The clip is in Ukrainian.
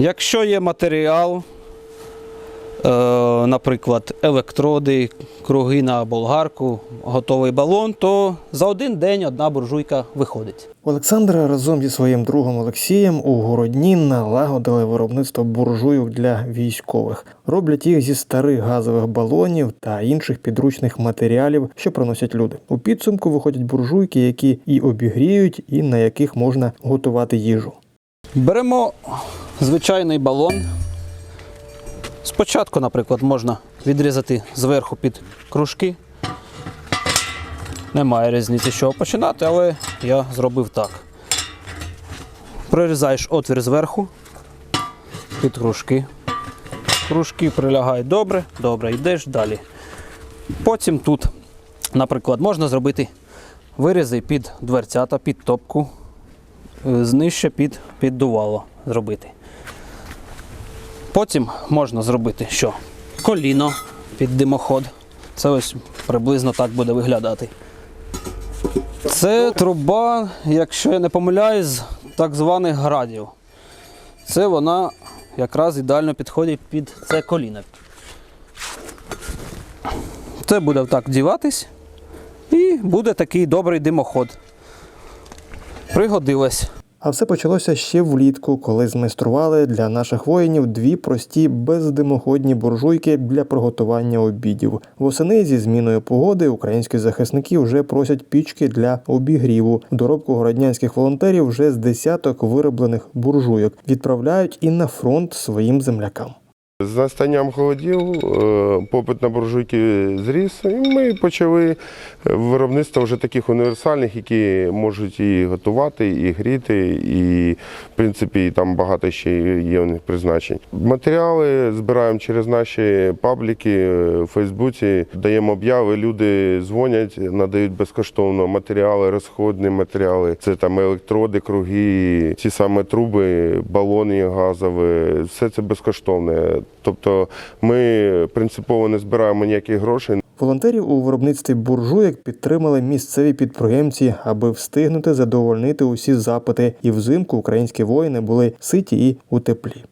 Якщо є матеріал, е, наприклад, електроди, круги на болгарку, готовий балон, то за один день одна буржуйка виходить. Олександр разом зі своїм другом Олексієм у городні налагодили виробництво буржуйок для військових. Роблять їх зі старих газових балонів та інших підручних матеріалів, що приносять люди. У підсумку виходять буржуйки, які і обігріють, і на яких можна готувати їжу. Беремо звичайний балон. Спочатку, наприклад, можна відрізати зверху під кружки. Немає різниці, з чого починати, але я зробив так. Прорізаєш отвір зверху під кружки. Кружки прилягають добре, добре, йдеш далі. Потім тут, наприклад, можна зробити вирізи під дверцята, під топку, знижче під, під дувало зробити. Потім можна зробити що? Коліно під димоход. Це ось приблизно так буде виглядати. Це труба, якщо я не помиляюсь, з так званих градів. Це вона якраз ідеально підходить під це коліно. Це буде так діватись і буде такий добрий димоход. Пригодилось. А все почалося ще влітку, коли змайстрували для наших воїнів дві прості бездимоходні буржуйки для приготування обідів. Восени зі зміною погоди українські захисники вже просять пічки для обігріву. Доробку городнянських волонтерів вже з десяток вироблених буржуйок відправляють і на фронт своїм землякам. З настанням холодів е, попит на буржуйки зріс, і ми почали виробництво вже таких універсальних, які можуть і готувати, і гріти, і в принципі там багато ще є у них призначень. Матеріали збираємо через наші пабліки е, в Фейсбуці, даємо обяви, люди дзвонять, надають безкоштовно матеріали, розходні матеріали. Це там електроди, круги, ті саме труби, балони газові, все це безкоштовне. Тобто ми принципово не збираємо ніяких грошей. Волонтерів у виробництві буржуєк підтримали місцеві підприємці, аби встигнути задовольнити усі запити. І взимку українські воїни були ситі і у теплі.